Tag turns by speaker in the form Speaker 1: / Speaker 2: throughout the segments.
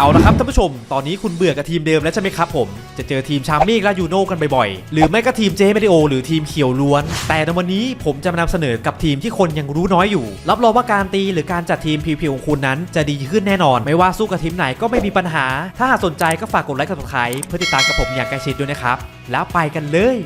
Speaker 1: เอาละครับท่านผู้ชม ตอนนี้คุณเบื่อกับทีมเดิมแล้วใช่ไหมครับผม จะเจอทีมชามี่และยูโน่กันบ่อยๆ หรือไม่ก็ทีมเจเมดิโอหรือทีมเขียวล้วน แต่ในวันนี้ผมจะมานำเสนอกับทีมที่คนยังรู้น้อยอยู่ รับรองว่าการตีหรือการจัดทีมพีวของคุณนั้น จะดีขึ้นแน่นอน ไม่ว่าสู้กับทีมไหนก็ไม่มีปัญหา ถ้าหากสนใจก็ฝากกดไลค์กดติดตามเพื่อติดตามกับผมอย่างใกล้ชิดด้วยนะครับ แล้วไปกันเลย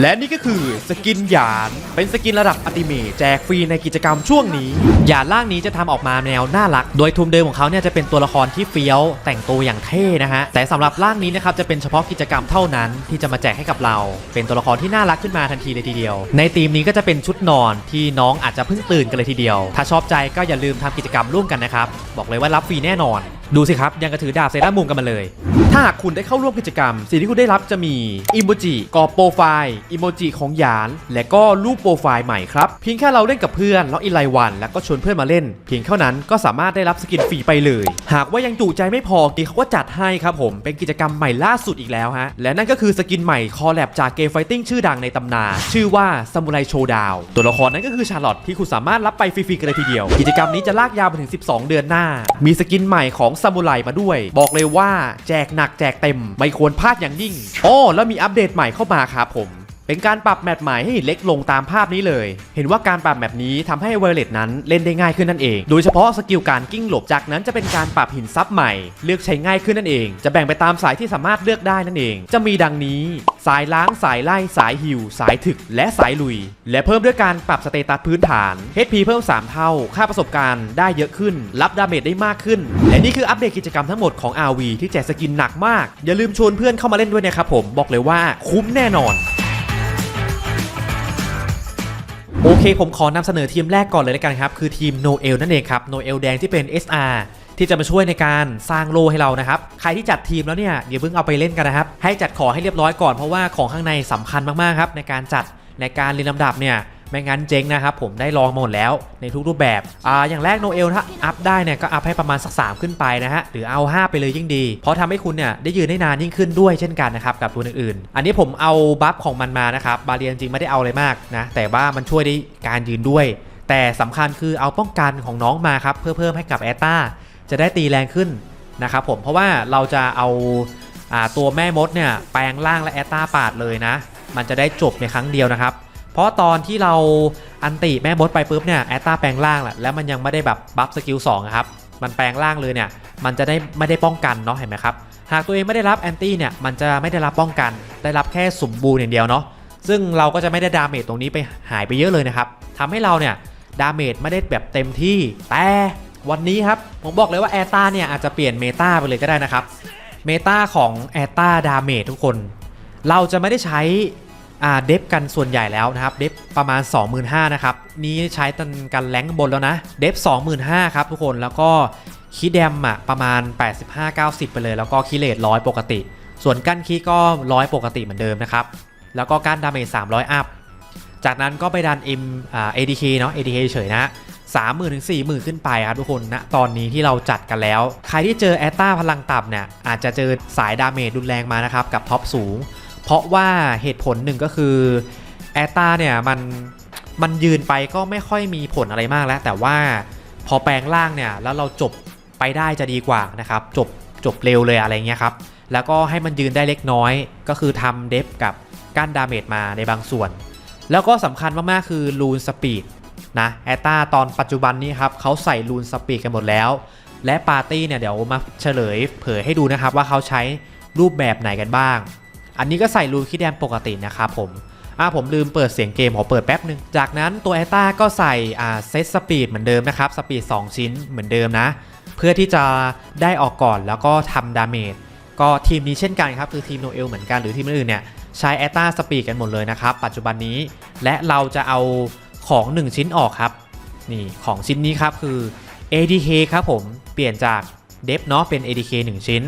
Speaker 1: และนี่ก็คือสกินหยานเป็นสกินระดับอัติเมตแจกฟรีในกิจกรรมช่วงนี้หยานล่างนี้จะทำออกมาแนวน่ารัก โดยทุนเดิมของเขาเนี่ยจะเป็นตัวละครที่เฟี้ยวแต่งตัวอย่างเท่นะฮะแต่สำหรับล่างนี้นะครับจะเป็นเฉพาะกิจกรรมเท่านั้นที่จะมาแจกให้กับเรา เป็นตัวละครที่น่ารักขึ้นมาทันทีเลยทีเดียว ในทีมนี้ก็จะเป็นชุดนอนที่น้องอาจจะเพิ่งตื่นกันเลยทีเดียว ถ้าชอบใจก็อย่าลืมทำกิจกรรมร่วมกันนะครับบอกเลยว่ารับฟรีแน่นอน ดูสิครับ ยังกระถือดาบเซรามุมกันมาเลย ถ้าหากคุณได้เข้าร่วมกิจกรรม สิ่งที่คุณได้รับจะมีอิโมจิกรอบโปรไฟล์อิโมจิของหยาน และก็รูปโปรไฟล์ใหม่ครับ เพียงแค่เราเล่นกับเพื่อนแล้วอินไลวัน แล้วก็ชวนเพื่อนมาเล่น เพียงเท่านั้นก็สามารถได้รับสกินฟรีไปเลย หากว่ายังจุใจไม่พอกีเขาก็จัดให้ครับผมเป็นกิจกรรมใหม่ล่าสุดอีกแล้วฮะและนั่นก็คือสกินใหม่คอลแลบจากเกมไฟติ้งชื่อดังในตำนานชื่อว่าซามูไรโชดาวตัวละครนั้นก็คือชาร์ลอตที่คุณสามารถรับไปฟรีๆกันเลยทีเดียว กิจกรรมนี้จะลากยาวไปถึง 12 เดือนหน้า มีสกินใหม่ของซามูไรมาด้วย บอกเลยว่าแจกหนักแจกเต็ม ไม่ควรพลาดอย่างยิ่งอ้อแล้วมีอัปเดตใหม่เข้ามาครับผม เป็นการปรับแมปใหม่ให้เล็กลงตามภาพนี้เลย เห็นว่าการปรับแมปนี้ทำให้เวเลตนั้นเล่นได้ง่ายขึ้นนั่นเอง โดยเฉพาะสกิลการกิ้งหลบ จากนั้นจะเป็นการปรับหินซับใหม่ เลือกใช้ง่ายขึ้นนั่นเอง จะแบ่งไปตามสายที่สามารถเลือกได้นั่นเอง จะมีดังนี้ สายล้าง สายไล่ สายหิว สายถึก และสายลุย และเพิ่มด้วยการปรับสเตตัสพื้นฐาน HP เพิ่ม 3 เท่า ค่าประสบการณ์ได้เยอะขึ้น รับดาเมจได้มากขึ้น และนี่คืออัปเดตกิจกรรมทั้งหมดของ RV ที่แจกสกินหนักมาก อย่าลืมชวนเพื่อนเข้ามาเล่นด้วยนะครับผม บอกเลยว่าคุ้มแน่นอน โอเค ผมขอนำเสนอทีมแรกก่อนเลยละกันครับ คือทีมโนเอลนั่นเองครับโนเอลแดงที่เป็น SR ที่จะมาช่วยในการสร้างโลให้เรานะครับ ใครที่จัดทีมแล้วเนี่ยอย่าเพิ่งเอาไปเล่นกันนะครับ ให้จัดขอให้เรียบร้อยก่อนเพราะว่าของข้างในสำคัญมากๆครับในการจัดในการเรียงลำดับเนี่ย ไม่งั้นเจ๊งนะครับผมได้ลองมาหมดแล้วในทุกรูปแบบอ่าอย่างแรกโนเอลถ้าอัพได้เนี่ยก็อัพให้ประมาณสัก3ขึ้นไปนะฮะหรือเอา 5 ไปเลยยิ่งดี เพราะทำให้คุณเนี่ยได้ยืนได้นานยิ่งขึ้นด้วยเช่นกันนะครับกับตัวอื่นๆ อันนี้ผมเอาบัฟของมันมานะครับบาเรียนจริงไม่ได้เอาอะไรมากนะแต่ว่ามันช่วยได้การยืนด้วย แต่สำคัญคือเอาป้องกันของน้องมาครับเพื่อเพิ่มให้กับแอตตาจะได้ตีแรงขึ้นนะครับผมเพราะว่าเราจะเอาอ่าตัวแม่มดเนี่ยแปลงร่างและแอตตาปาดเลยนะ มันจะได้จบในครั้งเดียวนะครับ ราะตอนที่เราอันติแม่มดไปปุ๊บเนี่ยแอตตาแปลงร่างแหละแล้วมันยังไม่ได้แบบบัฟสกิล2ครับมันแปลงร่างเลยเนี่ยมันจะได้ไม่ได้ป้องกันเนาะเห็นไหมครับหากตัวเองไม่ได้รับแอนตี้เนี่ยมันจะไม่ได้รับป้องกัน ได้รับแค่สมบูรณ์อย่างเดียวเนาะซึ่งเราก็จะไม่ได้ดาเมจตรงนี้ไปหายไปเยอะเลยนะครับทำให้เราเนี่ยดาเมจไม่ได้แบบเต็มที่ แต่วันนี้ครับผมบอกเลยว่าแอตตาเนี่ยอาจจะเปลี่ยนเมตาไปเลยก็ได้นะครับเมตาของแอตตาดาเมจทุกคน เราจะไม่ได้ใช้ เดฟกันส่วนใหญ่แล้วนะครับ เดฟประมาณ 25,000นะครับ นี้ใช้ตันกันแรงบนแล้วนะ เดฟ25,000ครับทุกคน แล้วก็คีย์แดมอะประมาณ 85-90 ไปเลย แล้วก็คีเลทร้อยปกติ ส่วนกั้นคีย์ก็ร้อยปกติเหมือนเดิมนะครับ แล้วก็กั้นดาเมจ300 อัพ จากนั้นก็ไปดัน M อ่า ADK เนาะ ADK เฉยนะ30,000ถึง40,000ขึ้นไปครับทุกคนณนะตอนนี้ที่เราจัดกันแล้ว ใครที่เจอแอตตาพลังต่ำเนี่ยอาจจะเจอสายดาเมจรุนแรงมานะครับ กับท็อปสูง เพราะว่าเหตุผลหนึ่งก็คือแอตตาเนี่ยมันมันยืนไปก็ไม่ค่อยมีผลอะไรมากแล้ว แต่ว่าพอแปลงร่างเนี่ยแล้วเราจบไปได้จะดีกว่านะครับ จบจบเร็วเลยอะไรเงี้ยครับ แล้วก็ให้มันยืนได้เล็กน้อยก็คือทำเดฟกับกั้นดาเมจมาในบางส่วน แล้วก็สำคัญมากๆคือลูนสปีดนะแอตตาตอนปัจจุบันนี้ครับเขาใส่ลูนสปีดกันหมดแล้ว และปาร์ตี้เนี่ยเดี๋ยวมาเฉลยเผยให้ดูนะครับว่าเขาใช้รูปแบบไหนกันบ้าง อันนี้ก็ใส่รูคิดแดมปกตินะครับผมอ่าผมลืมเปิดเสียงเกมขอเปิดแป๊บหนึ่งจากนั้นตัวแอตตาก็ใส่อ่าเซตสปีดเหมือนเดิมนะครับสปีด 2 ชิ้นเหมือนเดิมนะ เพื่อที่จะได้ออกก่อนแล้วก็ทำดาเมจก็ทีมนี้เช่นกันครับ คือทีมโนเอลเหมือนกันหรือทีมอื่นเนี่ยใช้แอตตาสปีดกันหมดเลยนะครับ ปัจจุบันนี้และเราจะเอาของ 1 ชิ้นออกครับ นี่ของชิ้นนี้ครับคือ ADK ครับผมเปลี่ยนจากเดฟเนาะเป็น ADK 1 ชิ้น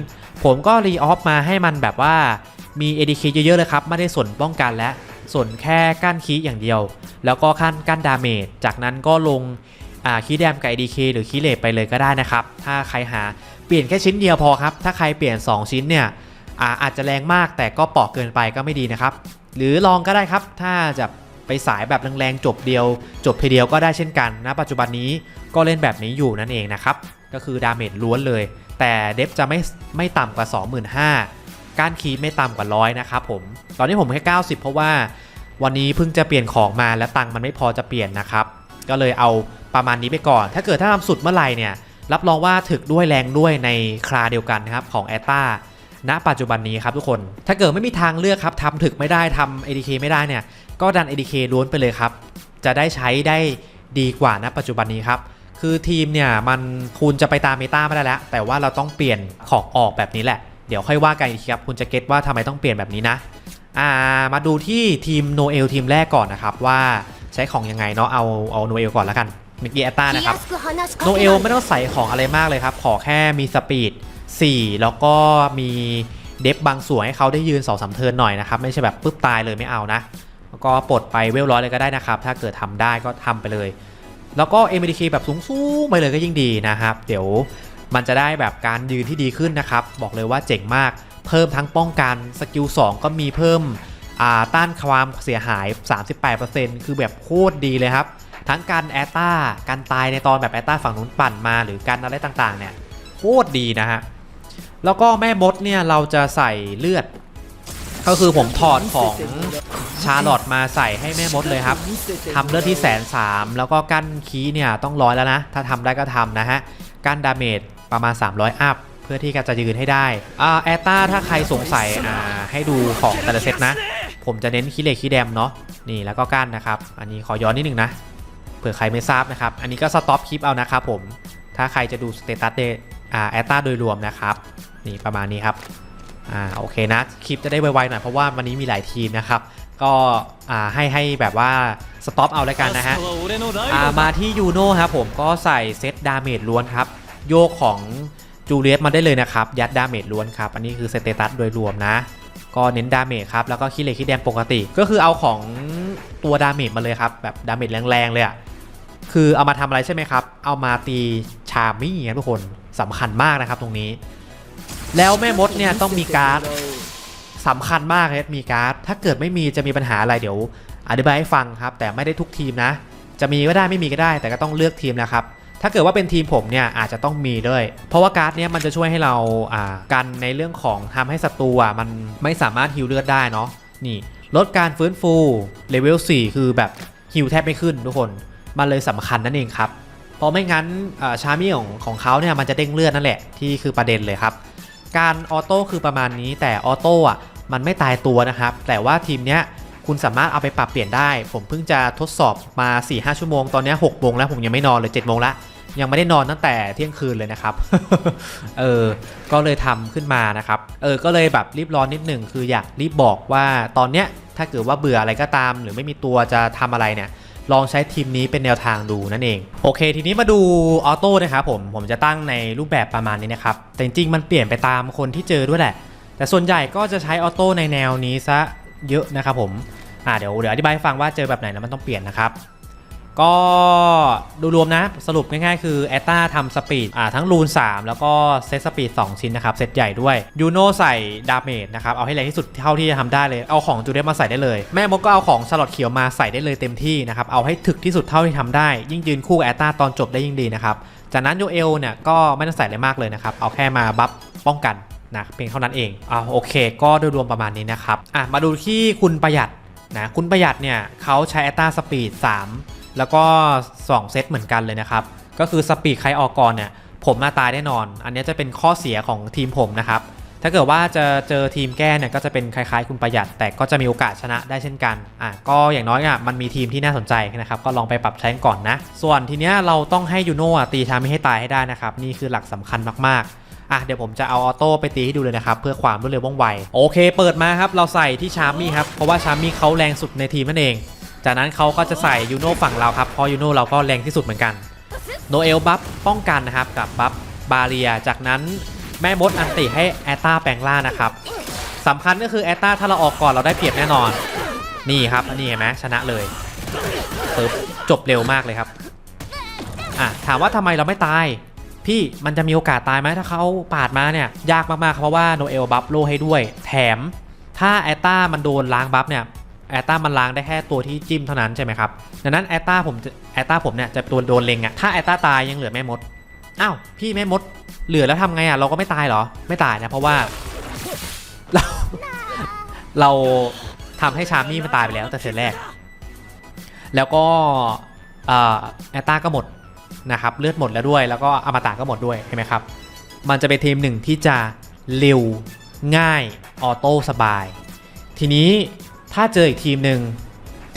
Speaker 1: ผมก็รีออฟมาให้มันแบบว่า มี ADK เยอะๆเลยครับ ไม่ได้ส่วนป้องกันและส่วนแค่กั้นคีอย่างเดียว แล้วก็ขั้นกั้นดาเมจจากนั้นก็ลงคีแดมกับ ADK หรือคีเลทไปเลยก็ได้นะครับ ถ้าใครหาเปลี่ยนแค่ชิ้นเดียวพอครับ ถ้าใครเปลี่ยน 2 ชิ้นเนี่ยอาอาจจะแรงมากแต่ก็ปอกเกินไปก็ไม่ดีนะครับ หรือลองก็ได้ครับ ถ้าจะไปสายแบบแรงๆจบเดียว จบทีเดียวก็ได้เช่นกันนะปัจจุบันนี้ก็เล่นแบบนี้อยู่นั่นเองนะครับ ก็คือดาเมจล้วนเลย แต่เดฟจะไม่ไม่ต่ำกว่า 25,000 ก้านคีย์ไม่ต่ำกว่าร้อยนะครับผม ตอนนี้ผมแค่ 90 เพราะว่าวันนี้เพิ่งจะเปลี่ยนของมาและตังค์มันไม่พอจะเปลี่ยนนะครับ ก็เลยเอาประมาณนี้ไปก่อน ถ้าเกิดถ้าทำสุดเมื่อไหร่เนี่ยรับรองว่าถึกด้วยแรงด้วยในคราเดียวกันนะครับของแอตตาณปัจจุบันนี้ครับทุกคน ถ้าเกิดไม่มีทางเลือกครับทำถึกไม่ได้ทำ ADK ไม่ได้เนี่ยก็ดัน ADK ล้วนไปเลยครับ จะได้ใช้ได้ดีกว่าณปัจจุบันนี้ครับ คือทีมเนี่ยมันคุณจะไปตามเมตาไม่ได้แล้ว แต่ว่าเราต้องเปลี่ยนของออกแบบนี้แหละ เดี๋ยวค่อยว่ากันอีกทีครับคุณจะเก็ตว่าทำไมต้องเปลี่ยนแบบนี้นะอ่ามาดูที่ทีมโนเอลทีมแรกก่อนนะครับว่าใช้ของยังไงเนาะเอาเอาโนเอลก่อนแล้วกันมื่อกี้แอตตานะครับโนเอลไม่ต้องใส่ของอะไรมากเลยครับ ขอแค่มีสปีด 4 แล้วก็มีเดฟบางส่วนให้เขาได้ยืน2อสเทิร์นหน่อยนะครับ ไม่ใช่แบบปุ๊บตายเลยไม่เอานะ แล้วก็ปลดไปเวลร้อยเลยก็ได้นะครับ ถ้าเกิดทำได้ก็ทำไปเลย แล้วก็ MDK แบบสูงๆไปเลยก็ยิ่งดีนะครับ เดี๋ยว มันจะได้แบบการยืนที่ดีขึ้นนะครับ บอกเลยว่าเจ๋งมาก เพิ่มทั้งป้องกันสกิล2ก็มีเพิ่มต้านความเสียหาย 38%คือแบบโคตรดีเลยครับ ทั้งการแอตตาการตายในตอนแบบแอตตาฝั่งนู้นปั่นมาหรือการอะไรต่างๆเนี่ยโคตรดีนะฮะ แล้วก็แม่มดเนี่ยเราจะใส่เลือด ก็คือผมถอดของชาร์ลอตมาใส่ให้แม่มดเลยครับทำเลือดที่แสนสามแล้วก็กั้นคีเนี่ยต้องร้อยแล้วนะ ถ้าทำได้ก็ทำนะฮะ กั้นดาเมจ ประมาณ 300 อัพ เพื่อที่จะยืนให้ได้อ่าแอตตาถ้าใครสงสัยอ่าให้ดูของแต่ละเซตนะ ผมจะเน้นคีเลคีแดมเนาะนี่แล้วก็กั้นนะครับ อันนี้ขอย้อนนิดนึงนะเผื่อใครไม่ทราบนะครับ อันนี้ก็สต็อปคลิปเอานะครับผมถ้าใครจะดูสเตตัสเดอ่าแอตตาโดยรวมนะครับนี่ประมาณนี้ครับอ่าโอเคนะคลิปจะได้ไวๆหน่อยเพราะว่าวันนี้มีหลายทีมนะครับก็อ่าให้ให้แบบว่าสต็อปเอาแล้วกันนะฮะอ่ามาที่ยูโน่ครับผมก็ใส่เซตดาเมจล้วนครับ โยกของจูเลียสมาได้เลยนะครับ ยัดดาเมจล้วนครับ อันนี้คือสเตตัสโดยรวมนะ ก็เน้นดาเมจครับ แล้วก็คิเลคิแดมปกติ ก็คือเอาของตัวดาเมจมาเลยครับ แบบดาเมจแรงๆเลยอะคือเอามาทำอะไรใช่ไหมครับ เอามาตีชามี่ครับทุกคนสำคัญมากนะครับตรงนี้ แล้วแม่มดเนี่ยต้องมีการ์ดสำคัญมากครับมีการ์ด ถ้าเกิดไม่มีจะมีปัญหาอะไรเดี๋ยวอธิบายให้ฟังครับ แต่ไม่ได้ทุกทีมนะ จะมีก็ได้ไม่มีก็ได้ แต่ก็ต้องเลือกทีมนะครับ ถ้าเกิดว่าเป็นทีมผมเนี่ยอาจจะต้องมีด้วย เพราะว่าการ์ดเนี้ยมันจะช่วยให้เราอ่ากันในเรื่องของทำให้ศัตรูอะมันไม่สามารถฮิวเลือดได้เนาะนี่ลดการฟื้นฟูเลเวล4คือแบบฮิวแทบไม่ขึ้นทุกคน มันเลยสำคัญนั่นเองครับเพราะไม่งั้นชามี่ของของเขาเนี่ยมันจะเด้งเลือดนั่นแหละที่คือประเด็นเลยครับ การออโต้คือประมาณนี้แต่ออโต้อะมันไม่ตายตัวนะครับ แต่ว่าทีมเนี้ยคุณสามารถเอาไปปรับเปลี่ยนได้ ผมเพิ่งจะทดสอบมา 4-5 ชั่วโมง ตอนนี้6โมงแล้วผมยังไม่นอนเลย7โมงละ ยังไม่ได้นอนตั้งแต่เที่ยงคืนเลยนะครับ เออ ก็เลยทำขึ้นมานะครับ เออ ก็เลยแบบรีบร้อนนิดหนึ่งคืออยากรีบบอกว่าตอนเนี้ยถ้าเกิดว่าเบื่ออะไรก็ตาม หรือไม่มีตัวจะทำอะไรเนี่ย ลองใช้ทีมนี้เป็นแนวทางดูนั่นเอง โอเค ทีนี้มาดูออโต้นะครับผม ผมจะตั้งในรูปแบบประมาณนี้นะครับ แต่จริงๆมันเปลี่ยนไปตามคนที่เจอด้วยแหละ แต่ส่วนใหญ่ก็จะใช้ออโต้ในแนวนี้ซะเยอะนะครับผม อ่าเดี๋ยวเดี๋ยวอธิบายให้ฟังว่าเจอแบบไหนแล้วมันต้องเปลี่ยนนะครับ ก็ดูรวมนะ สรุปง่ายๆ คือแอตตาทำสปีดอ่าทั้งรูน 3 แล้วก็เซตสปีด 2 ชิ้นนะครับ เซตใหญ่ด้วยยูโนใส่ดาเมจนะครับ เอาให้แรงที่สุดเท่าที่จะทำได้เลย เอาของจูเดสมาใส่ได้เลย แม่มดก็เอาของสลอดเขียวมาใส่ได้เลยเต็มที่นะครับ เอาให้ถึกที่สุดเท่าที่ทำได้ ยิ่งยืนคู่แอตตาตอนจบได้ยิ่งดีนะครับ จากนั้นโยเอลเนี่ยก็ไม่ต้องใส่อะไรมากเลยนะครับเอาแค่มาบัฟป้องกันนะเพียงเท่านั้นเองอ่าโอเค ก็โดยรวมประมาณนี้นะครับอะมาดูที่คุณประหยัดนะคุณประหยัดเนี่ยเขาใช้แอตตาสปีด 3 แล้วก็ 2 เซตเหมือนกันเลยนะครับ ก็คือสปีดใครออกก่อนเนี่ยผมมาตายแน่นอน อันนี้จะเป็นข้อเสียของทีมผมนะครับ ถ้าเกิดว่าจะเจอทีมแก้เนี่ยก็จะเป็นคล้ายๆ คุณประหยัด แต่ก็จะมีโอกาสชนะได้เช่นกัน อะก็อย่างน้อยอะมันมีทีมที่น่าสนใจนะครับ ก็ลองไปปรับใช้ก่อนนะ ส่วนทีเนี้ยเราต้องให้ยูโน่ตีชามิให้ตายให้ได้นะครับ นี่คือหลักสำคัญมากๆอะเดี๋ยวผมจะเอาออโต้ไปตีให้ดูเลยนะครับ เพื่อความรวดเร็วว่องไว โอเค เปิดมาครับ เราใส่ที่ชามี่ครับ เพราะว่าชามี่เขาแรงสุดในทีมนั่นเอง จากนั้นเขาก็จะใส่ยูโน่ฝั่งเราครับเพราะยูโน่เราก็แรงที่สุดเหมือนกันโนเอลบัฟป้องกันนะครับกับบัฟบาเรีย จากนั้นแม่มดอันติให้แอตตาแปลงล่างนะครับสำคัญก็คือแอตตาถ้าเราออกก่อนเราได้เปรียบแน่นอน นี่ครับอันนี้เห็นไหมชนะเลยปึ๊บจบเร็วมากเลยครับอะถามว่าทำไมเราไม่ตาย พี่มันจะมีโอกาสตายไหมถ้าเขาปาดมาเนี่ยยากมากๆครับเพราะว่าโนเอลบัฟโลให้ด้วย แถมถ้าแอตตามันโดนล้างบัฟเนี่ย แอตตามันล้างได้แค่ตัวที่จิ้มเท่านั้นใช่ไหมครับดังนั้นแอตตาผมแอตตาผมเนี่ยจะตัวโดนเล็งอะถ้าแอตตาตายยังเหลือแม่มดอ้าวพี่แม่มดเหลือแล้วทำไงอะเราก็ไม่ตายเหรอไม่ตายนะเพราะว่าเราเราทำให้ชาร์มี่มันตายไปแล้วแต่เซตแรก แล้วก็แอตตาก็หมดนะครับเลือดหมดแล้วด้วย แล้วก็อมตะก็หมดด้วยเห็นไหมครับมันจะเป็นทีมหนึ่งที่จะเร็วง่ายออโต้สบาย ทีนี้ ถ้าเจออีกทีมหนึ่ง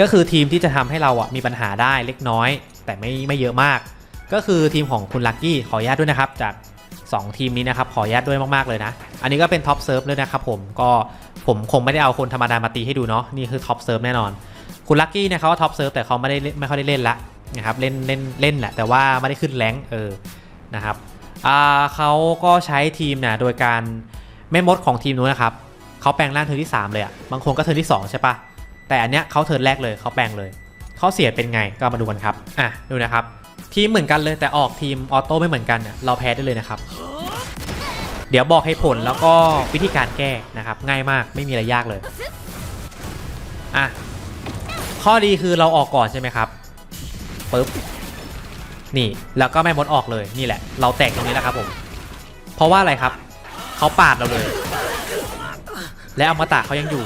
Speaker 1: ก็คือทีมที่จะทำให้เราอะมีปัญหาได้เล็กน้อย แต่ไม่ไม่เยอะมาก ก็คือทีมของคุณลักกี้ขออนุญาตด้วยนะครับ จาก 2 ทีมนี้นะครับขออนุญาตด้วยมากๆเลยนะ อันนี้ก็เป็นท็อปเซิร์ฟเลยนะครับผมก็ผมคงไม่ได้เอาคนธรรมดามาตีให้ดูเนาะนี่คือท็อปเซิร์ฟแน่นอน คุณลักกี้เนี่ยเขาก็ท็อปเซิร์ฟแต่เขาไม่ได้ไม่ค่อยได้เล่นละนะครับเล่นเล่นเล่นแหละแต่ว่าไม่ได้ขึ้นแรงเออนะครับอ่าเขาก็ใช้ทีมเนี่ยโดยการแม่มดของทีมนู้นนะครับ เขาแปลงร่างเทิร์นที่ 3 เลยอะบางคนก็เทิร์นที่ 2 ใช่ปะแต่อันเนี้ยเขาเทิร์นแรกเลยเขาแปลงเลยเขาเสียเป็นไงก็มาดูกันครับอะดูนะครับทีมเหมือนกันเลยแต่ออกทีมออโต้ไม่เหมือนกันเนี่ยเราแพ้ได้เลยนะครับ เดี๋ยวบอกให้ผลแล้วก็วิธีการแก้นะครับ ง่ายมากไม่มีอะไรยากเลยอะข้อดีคือเราออกก่อนใช่ไหมครับปึ๊บนี่แล้วก็แม่มดออกเลยนี่แหละ เราแตกตรงนี้แล้วครับผม เพราะว่าอะไรครับเขาปาดเราเลย และอมตะเขายังอยู่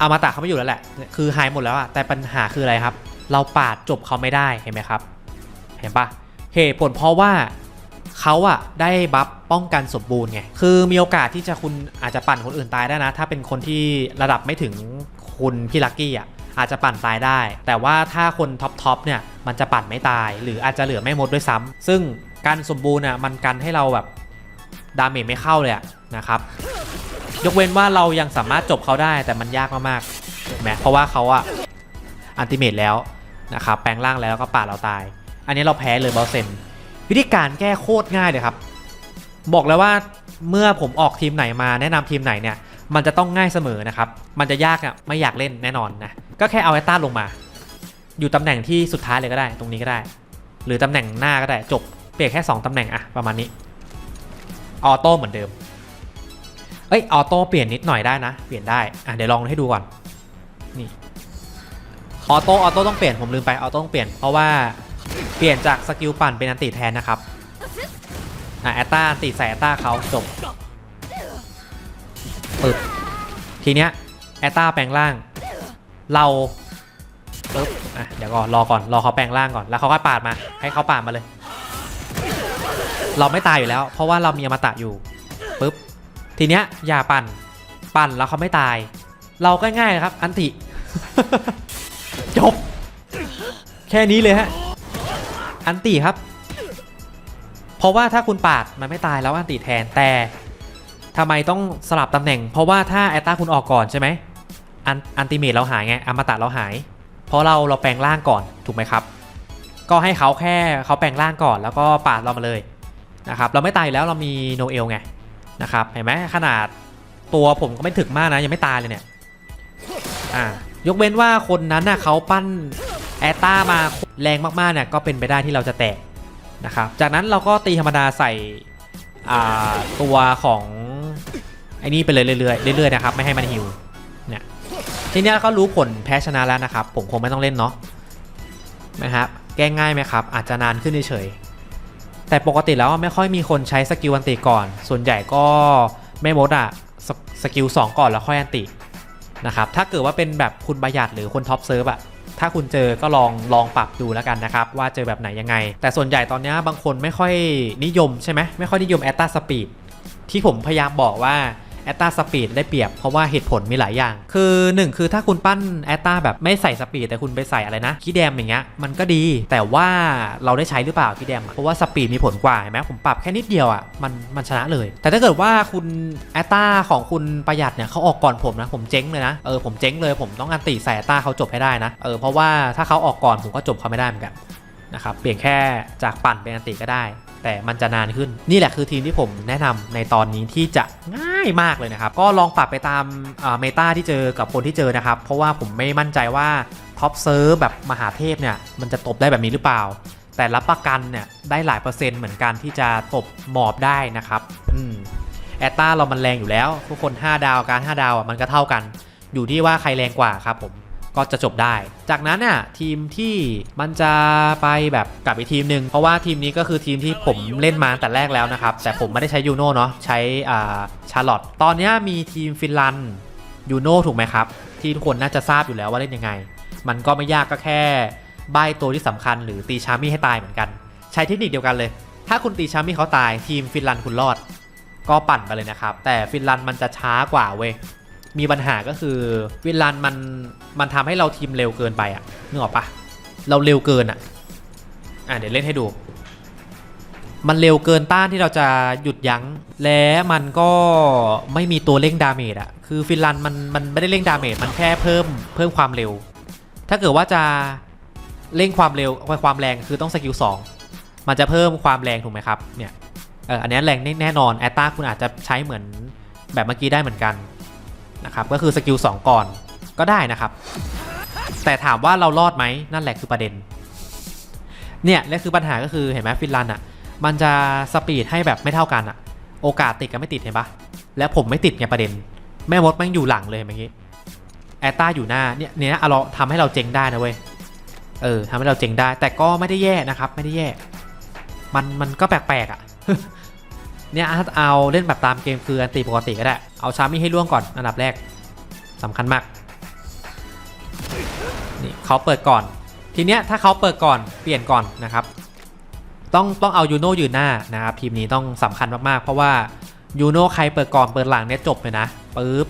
Speaker 1: อมตะเขาไม่อยู่แล้วแหละ คือหายหมดแล้วอะแต่ปัญหาคืออะไรครับ เราปาดจบเขาไม่ได้เห็นไหมครับ เห็นปะเหตุผลเพราะว่าเขาอะได้บัฟป้องกันสมบูรณ์ไง คือมีโอกาสที่จะคุณอาจจะปั่นคนอื่นตายได้นะ ถ้าเป็นคนที่ระดับไม่ถึงคุณพี่ลักกี้อะอาจจะปั่นตายได้ แต่ว่าถ้าคนท็อปทอปเนี่ยมันจะปั่นไม่ตาย หรืออาจจะเหลือไม่หมดด้วยซ้ำซึ่งการสมบูรณ์อะมันกันให้เราแบบ ดาเมจไม่เข้าเลยะนะครับยกเว้นว่าเรายังสามารถจบเขาได้แต่มันยากมากๆถูกไหมเพราะว่าเขาอะอันติเมตแล้วนะครับแปลงร่างแล้วก็ปาดเราตาย อันนี้เราแพ้เลยบอสเซนวิธีการแก้โคตรง่ายเลยครับ บอกแล้วว่าเมื่อผมออกทีมไหนมาแนะนำทีมไหนเนี่ยมันจะต้องง่ายเสมอนะครับ มันจะยากอะไม่อยากเล่นแน่นอนนะก็แค่เอาไอต้าลงมา อยู่ตำแหน่งที่สุดท้ายเลยก็ได้ ตรงนี้ก็ได้ หรือตำแหน่งหน้าก็ได้จบเปลี่ยนแค่ 2ตำแหน่งอะประมาณนี้ ออโต้เหมือนเดิม เอ้ยออโต้เปลี่ยนนิดหน่อยได้นะ เปลี่ยนได้อะเดี๋ยวลองให้ดูก่อน นี่ออโต้ออโต้ต้องเปลี่ยนผมลืมไปออโต้ต้องเปลี่ยนเพราะว่าเปลี่ยนจากสกิลปั่นเป็นอันติแทนนะครับอะแอตตาอันติใส่แอตตาเขาจบปึ๊บทีเนี้ยแอตตาแปลงร่าง เราปึ๊บอะเดี๋ยวก่อนรอก่อนรอเขาแปลงร่างก่อนแล้วเขาก็ปาดมา ให้เขาปาดมาเลย เราไม่ตายอยู่แล้ว เพราะว่าเรามีอมตะอยู่ปึ๊บทีเนี้ยอย่าปั่นปั่นแล้วเขาไม่ตาย เราก็ง่ายเลยครับ อันติ จบ แค่นี้เลยฮะอันติครับ เพราะว่าถ้าคุณปาดมันไม่ตายแล้วอันติแทนแต่ทำไมต้องสลับตำแหน่ง เพราะว่าถ้าแอตตาคุณออกก่อนใช่ไหมอันอันติเมตเราหายไงอมตะเราหาย เพราะเราเราแปลงร่างก่อนถูกไหมครับ ก็ให้เขาแค่เขาแปลงร่างก่อน แล้วก็ปาดเรามาเลย นะครับเราไม่ตายแล้วเรามีโนเอลไงนะครับเห็นไหมขนาดตัวผมก็ไม่ถึกมากนะยังไม่ตายเลยเนี่ยอ่ายกเว้นว่าคนนั้นน่ะเขาปั้นแอตตามาแรงมากๆเนี่ยก็เป็นไปได้ที่เราจะแตกนะครับจากนั้นเราก็ตีธรรมดาใส่อ่าตัวของไอ้นี่ไปเลยเรื่อยๆเรื่อยๆนะครับไม่ให้มันฮิวเนี่ยทีนี้เขารู้ผลแพ้ชนะแล้วนะครับ ผมคงไม่ต้องเล่นเนาะนะครับแก้ง่ายไหมครับ อาจจะนานขึ้นเฉยๆ แต่ปกติแล้วไม่ค่อยมีคนใช้สกิลอันติก่อน ส่วนใหญ่ก็ไม่มดอะสสกิล2ก่อนแล้วค่อยอันตินะครับถ้าเกิดว่าเป็นแบบคุณประหยัดหรือคนท็อปเซิร์ฟอะถ้าคุณเจอก็ลองลองปรับดูแล้วกันนะครับว่าเจอแบบไหนยังไง แต่ส่วนใหญ่ตอนนี้บางคนไม่ค่อยนิยมใช่ไหมไม่ค่อยนิยมแอตตาสปีดที่ผมพยายามบอกว่า แอตตาสปีดได้เปรียบ เพราะว่าเหตุผลมีหลายอย่าง คือ 1 คือถ้าคุณปั้นแอตตาแบบไม่ใส่สปีดแต่คุณไปใส่อะไรนะคีแดมอย่างเงี้ยมันก็ดี แต่ว่าเราได้ใช้หรือเปล่าคีแดมเพราะว่าสปีดมีผลกว่าเห็นไหมผมปรับแค่นิดเดียวอะมันมันชนะเลย แต่ถ้าเกิดว่าคุณแอตตาของคุณประหยัดเนี่ยเขาออกก่อนผมนะผมเจ๊งเลยนะเออผมเจ๊งเลยผมต้องอันติใส่แอตตาเขาจบให้ได้นะเออเพราะว่าถ้าเขาออกก่อนผมก็จบเขาไม่ได้เหมือนกันนะครับเปลี่ยนแค่จากปั่นเป็นอันติก็ได้ แต่มันจะนานขึ้น นี่แหละคือทีมที่ผมแนะนำในตอนนี้ที่จะง่ายมากเลยนะครับ ก็ลองปรับไปตามเมตาที่เจอกับคนที่เจอนะครับ เพราะว่าผมไม่มั่นใจว่าท็อปเซิร์ฟแบบมหาเทพเนี่ยมันจะตบได้แบบนี้หรือเปล่า แต่รับประกันเนี่ยได้หลายเปอร์เซ็นต์เหมือนกันที่จะตบหมอบได้นะครับอืมแอตตาเรามันแรงอยู่แล้ว ทุกคน 5 ดาวการ 5 ดาวอะมันก็เท่ากัน อยู่ที่ว่าใครแรงกว่าครับผม ก็จะจบได้ จากนั้นน่ะทีมที่มันจะไปแบบกลับอีกทีมหนึ่งเพราะว่าทีมนี้ก็คือทีมที่ผมเล่นมาตั้งแต่แรกแล้วนะครับ แต่ผมไม่ได้ใช้ยูโน่เนาะใช้อ่าชาร์ลอตตอนนี้มีทีมฟินแลนด์ยูโน่ถูกไหมครับ ที่ทุกคนน่าจะทราบอยู่แล้วว่าเล่นยังไง มันก็ไม่ยากก็แค่ใบตัวที่สำคัญหรือตีชามี่ให้ตายเหมือนกัน ใช้เทคนิคเดียวกันเลย ถ้าคุณตีชามี่เขาตายทีมฟินแลนด์คุณรอด ก็ปั่นไปเลยนะครับ แต่ฟินแลนด์มันจะช้ากว่าเว้ย มีปัญหาก็คือฟินแลนด์มันมันทำให้เราทีมเร็วเกินไปอะนึกออกปะเราเร็วเกินอะอะเดี๋ยวเล่นให้ดู มันเร็วเกินต้านที่เราจะหยุดยั้ง และมันก็ไม่มีตัวเร่งดาเมจอะคือฟินแลนด์มันมันไม่ได้เร่งดาเมจมันแค่เพิ่มเพิ่มความเร็ว ถ้าเกิดว่าจะเร่งความเร็วความแรงคือต้องสกิล2มันจะเพิ่มความแรงถูกไหมครับเนี่ยเอออันนี้แรงแน่นอนแอตตาคุณอาจจะใช้เหมือนแบบเมื่อกี้ได้เหมือนกัน นะครับก็คือสกิล2ก่อนก็ได้นะครับ แต่ถามว่าเรารอดไหมนั่นแหละคือประเด็น เนี่ยและคือปัญหาก็คือเห็นไหมฟินแลนด์อะ มันจะสปีดให้แบบไม่เท่ากันอะ โอกาสติดกับไม่ติดเห็นปะและผมไม่ติดไงประเด็น แม่มดแม่งอยู่หลังเลยเมื่อกี้แอตตาอยู่หน้าเนี่ยเนี่ยเราทำให้เราเจ๊งได้นะเว้ยเออทำให้เราเจ๊งได้ แต่ก็ไม่ได้แย่นะครับ ไม่ได้แย่ มันมันก็แปลกๆอะ เนี่ยถ้าเอาเล่นแบบตามเกมคืออันตีปกติก็ได้ เอาชามี่ให้ล่วงก่อนอันดับแรกสำคัญมาก นี่เขาเปิดก่อน ทีเนี้ยถ้าเขาเปิดก่อนเปลี่ยนก่อนนะครับ ต้องต้องเอายูโน่ยืนหน้านะครับทีมนี้ต้องสำคัญมากๆ เพราะว่ายูโน่ใครเปิดก่อนเปิดหลังเนี่ยจบเลยนะปึ๊บ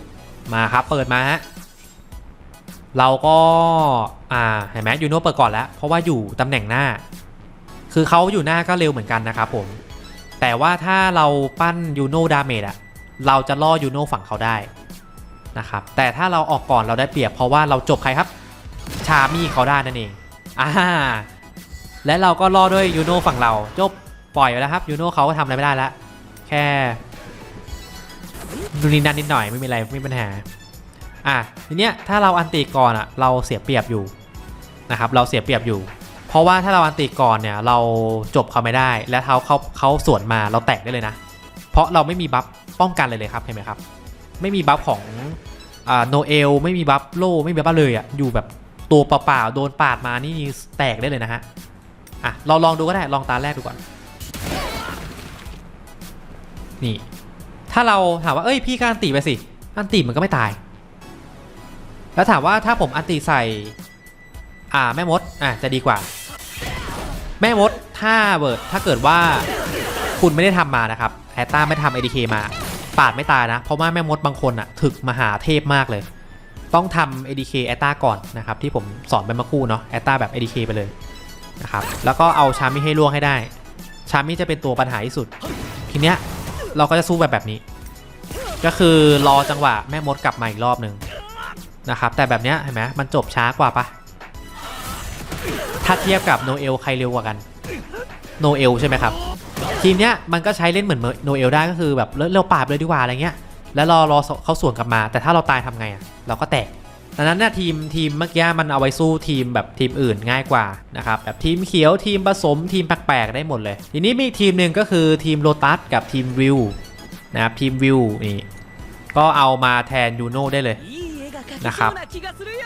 Speaker 1: มาครับเปิดมาฮะเราก็อ่าเห็นไหมยูโน่เปิดก่อนแล้ว เพราะว่าอยู่ตำแหน่งหน้า คือเขาอยู่หน้าก็เร็วเหมือนกันนะครับผม แต่ว่าถ้าเราปั้นยูโน่ดาเมจอะเราจะล่อยูโน่ฝั่งเขาได้นะครับแต่ถ้าเราออกก่อนเราได้เปรียบเพราะว่าเราจบใครครับ ชามี่เขาได้นั่นเองอ่าและเราก็ล่อด้วยยูโน่ฝั่งเราจบปล่อยไปแล้วครับยูโน่เขาก็ทำอะไรไม่ได้แล้วแค่ดูนินนันนิดหน่อยไม่มีอะไรไม่มีปัญหาอะทีเนี้ยถ้าเราอันตีก่อนอะเราเสียเปรียบอยู่นะครับเราเสียเปรียบอยู่ เพราะว่าถ้าเราอันติก่อนเนี่ยเราจบเขาไม่ได้และเขาเขาเขาสวนมาเราแตกได้เลยนะ เพราะเราไม่มีบัฟป้องกันเลยเลยครับเห็นไหมครับ ไม่มีบัฟของอ่าโนเอลไม่มีบัฟโลไม่มีบัฟเลยอะอยู่แบบตัวเปล่าๆโดนปาดมานี่แตกได้เลยนะฮะอะเราลองดูก็ได้ลองตาแรกดูก่อนนี่ ถ้าเราถามว่าเอ้ยพี่ก็อันติไปสิอันติมันก็ไม่ตาย แล้วถามว่าถ้าผมอันติใส่ อ่าแม่มดอะจะดีกว่า แม่มดถ้าเบิร์ดถ้าเกิดว่าคุณไม่ได้ทำมานะครับแอตตาไม่ทำ ADK มา ปาดไม่ตายนะ เพราะว่าแม่มดบางคนอะถึกมหาเทพมากเลย ต้องทำ ADK แอตตาก่อนนะครับที่ผมสอนไปเมื่อคู่เนาะแอตตาแบบ ADK ไปเลยนะครับแล้วก็เอาชามิให้ล่วงให้ได้ ชามิจะเป็นตัวปัญหาที่สุด ทีเนี้ยเราก็จะสู้แบบแบบนี้ ก็คือรอจังหวะแม่มดกลับมาอีกรอบหนึ่งนะครับแต่แบบเนี้ยเห็นไหมมันจบช้ากว่าปะ ถ้าเทียบกับโนเอลใครเร็วกว่ากันโนเอลใช่ไหมครับ ทีมเนี้ยมันก็ใช้เล่นเหมือนโนเอลได้ก็คือแบบเราปาดเลยดีกว่าอะไรเงี้ยแล้วรอรอเขาสวนกลับมา แต่ถ้าเราตายทำไงอะเราก็แตกดังนั้นเนี่ยทีมทีมเมื่อกี้มันเอาไว้สู้ทีมแบบทีมอื่นง่ายกว่านะครับแบบทีมเขียวทีมผสมทีมแปลกๆได้หมดเลย ทีนี้มีทีมหนึ่งก็คือทีมโ o ตัสกับทีมวิวนะครับทีมวิวนี่ก็เอามาแทนยูโน่ได้เลย
Speaker 2: นะครับ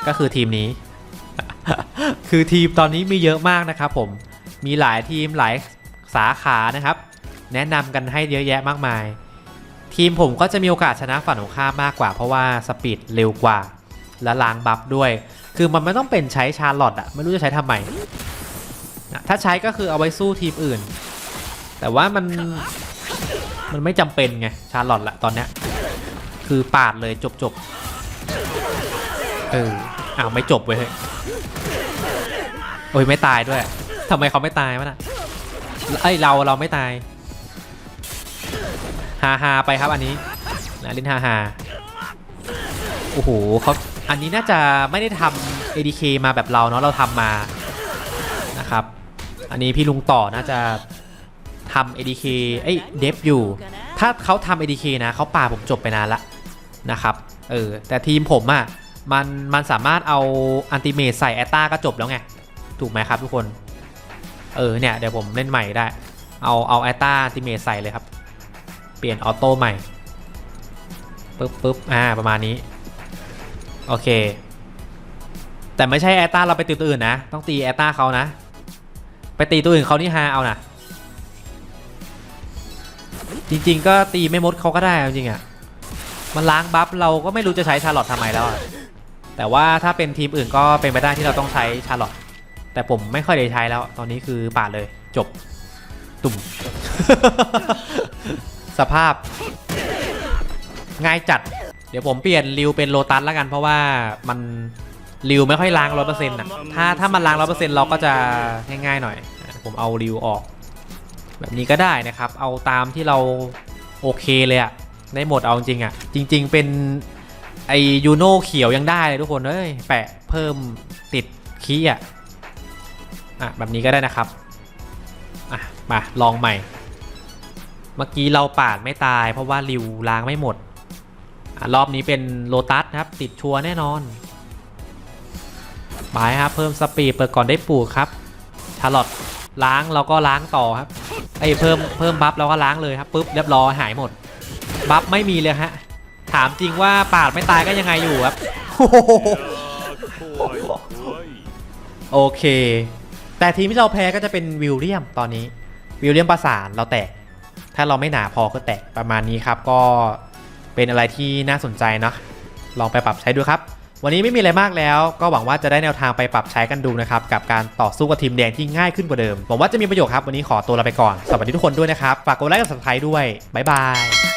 Speaker 1: ก็คือทีมนี้ คือทีมตอนนี้มีเยอะมากนะครับผมมีหลายทีมหลายสาขานะครับ แนะนำกันให้เยอะแยะมากมาย ทีมผมก็จะมีโอกาสชนะฝั่งของข้ามมากกว่า เพราะว่าสปีดเร็วกว่า และล้างบัฟด้วย คือมันไม่ต้องเป็นใช้ชาร์ลอตอะไม่รู้จะใช้ทำไมถ้าใช้ก็คือเอาไว้สู้ทีมอื่น แต่ว่ามันมันไม่จำเป็นไงชาร์ลอตละตอนเนี้ยคือปาดเลยจบจบเออ อ้าวไม่จบเว้ยโอ้ยไม่ตายด้วยทำไมเขาไม่ตายวะน่ะเอ้ยเราเราไม่ตายฮาฮาไปครับอันนี้นะลินฮาฮาโอ้โหเขาอันนี้น่าจะไม่ได้ทำ ADK มาแบบเราเนาะเราทำมานะครับ อันนี้พี่ลุงต่อน่าจะทำ ADK เอ้ยเดฟอยู่ ถ้าเขาทำ ADK นะเขาป่าผมจบไปนานละนะครับเออแต่ทีมผมอะ่ะ มันมันสามารถเอาอันติเม e ใส่แอตตาก็จบแล้วไง ถูกไหมครับทุกคน เออเนี่ยเดี๋ยวผมเล่นใหม่ได้ เอาเอาแอตตาอันติเม e ใส่เลยครับ เปลี่ยนออโต้ใหม่ปึ๊บปึ๊บอ่าประมาณนี้ โอเค แต่ไม่ใช่แอตตาเราไปตีตัวอื่นนะ ต้องตีแอตตาเขานะ ไปตีตัวอื่นเขานี่ฮาเอานะจริงๆ ก็ตีไม่มดเขาก็ได้จริงๆอะมันล้างบัฟเราก็ไม่รู้จะใช้ชาร์ลอตทำไมแล้วอะ แต่ว่าถ้าเป็นทีมอื่นก็เป็นไปได้ที่เราต้องใช้ชาร์ลอตแต่ผมไม่ค่อยได้ใช้แล้ว ตอนนี้คือปาดเลยจบ ตุ่ม สภาพ ง่ายจัด เดี๋ยวผมเปลี่ยนริวเป็นโลตัสแล้วกัน เพราะว่ามันริวไม่ค่อยล้างร้อยเปอร์เซ็นต์อะถ้าถ้ามันล้างร้อยเปอร์เซ็นต์เราก็จะง่ายๆหน่อย ผมเอาริวออก แบบนี้ก็ได้นะครับ เอาตามที่เราโอเคเลยอะได้หมดเอาจริงอะจริง ๆ เป็น ไอยูโน่เขียวยังได้เลยทุกคนเอ้ยแปะเพิ่มติดคีย์อะอะแบบนี้ก็ได้นะครับอะมาลองใหม่ เมื่อกี้เราปาดไม่ตาย เพราะว่าริวล้างไม่หมดอะรอบนี้เป็นโลตัสนะครับ ติดชัวแน่นอนหมายครับเพิ่มสปีดเปิดก่อนได้ปลูกครับชาร์ลอตล้างเราก็ล้างต่อครับไอ้เพิ่มเพิ่มบัฟเราก็ล้างเลยครับปุ๊บเรียบร้อยหายหมด บัฟไม่มีเลยฮะ ถามจริงว่าปาดไม่ตายก็ยังไงอยู่ครับ โอเค แต่ทีมที่เราแพ้ก็จะเป็นวิลเลียมตอนนี้ วิลเลียมประสานเราแตก ถ้าเราไม่หนาพอก็แตกประมาณนี้ครับ ก็เป็นอะไรที่น่าสนใจเนาะลองไปปรับใช้ดูครับ วันนี้ไม่มีอะไรมากแล้ว ก็หวังว่าจะได้แนวทางไปปรับใช้กันดูนะครับ กับการต่อสู้กับทีมแดงที่ง่ายขึ้นกว่าเดิมหวังว่าจะมีประโยชน์ครับวันนี้ขอตัวลาไปก่อนสวัสดีทุกคนด้วยนะครับฝากกดไลค์กด subscribe ด้วยบ๊ายบาย